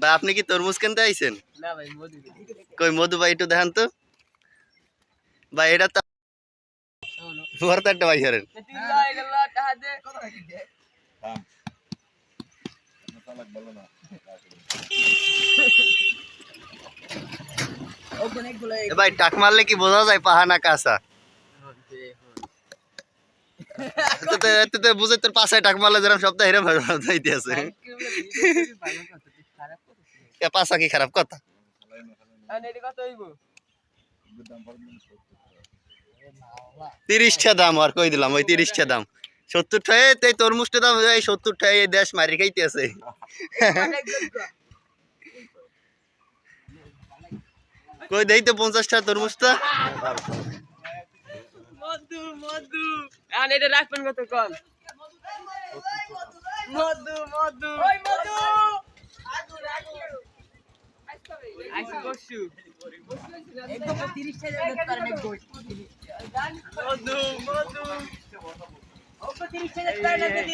ভাই আপনি কি তরমুজ কিনতে আইছেন? কই মধু ভাই একটু দেখান তো। ভাই এটা তো ভর্তারটা ভাই হারেন ভাই টাক মারলে কি বোঝা যায় পাহা না কাঁচা বুঝে তোর পাশে টাক মারলে যেরকম সপ্তাহে হেরে যাইতে আছে পাশা কি খারাপ কথা? তিরিশটা দাম আর কই দিলাম ওই তিরিশটা দাম। সত্তর এই তরমুজটা দাম এই সত্তর এই দেশ মারি খাইতে আছে। কই দেই তো পঞ্চাশটা তরমুজটা? মধু মধু। আর এটা রাখবেন কত কল মধু। মধু মধু আইসি বসু মধু মধু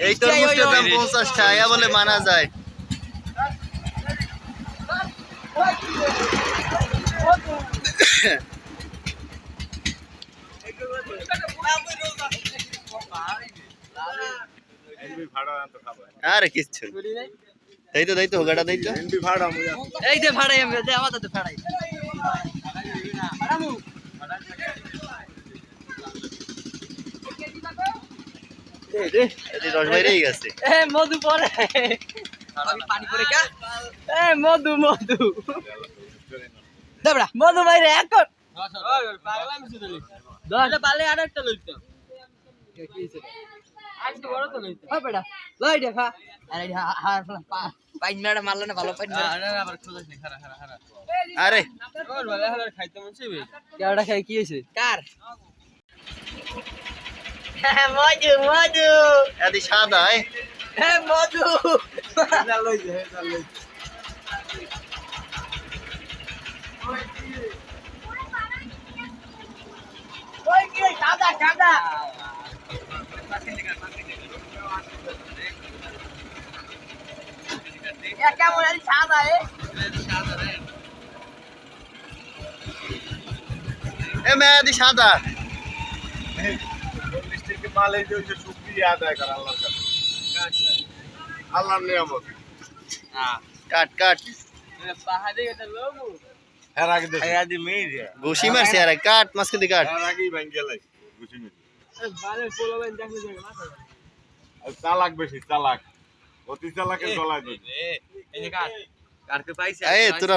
এই তরমুজটার দাম পঞ্চাশ টাকা বলে মানা যায়। আরে কিচ্ছু দেই তো দেই তো হোগাটা দেই তো। এই যে ভাড়াই আমি দে আমাদের তো ভাড়াই। এদি রস বাইরেই গেছে। এ মধু পরে। পানি পরে কা? এ মধু মধু। দেবড়া মধু বাইরে এক কর। পাগলা আমি শুধু দশ পালে আর একটা লইতো আজকে বড় তো লইতো হ্যাঁ বেটা। লই দেখা আরে হার পাইন মেড়া মারলে না ভালো পাইন আরে আবার খোঁজাস নি খারা খারা খারা। আরে। ওর ভালো হালার খাইতে মন চাইবে? কেডা খাই কি হইছে কার? মধু মধু। এদি সাদা এ। হে মধু। লই দে লই ওই কি সাদা সাদা Ya কেমন আছে সাদা এ মেয়াদি সাদা আল্লাহর নিয়ামত। কাট কাট। পাহাড়ে এটা লোমু। এর আগে দেশে। ঘুষি মারছে আরে কাট কাট। এর আগেই ভেঙে গেলাই বুঝি নি বালে পোলাবেন দেখো দেখো মাথা চালাক বেশি চালাক। অতি চালাকের গলায় দই। এ তোরা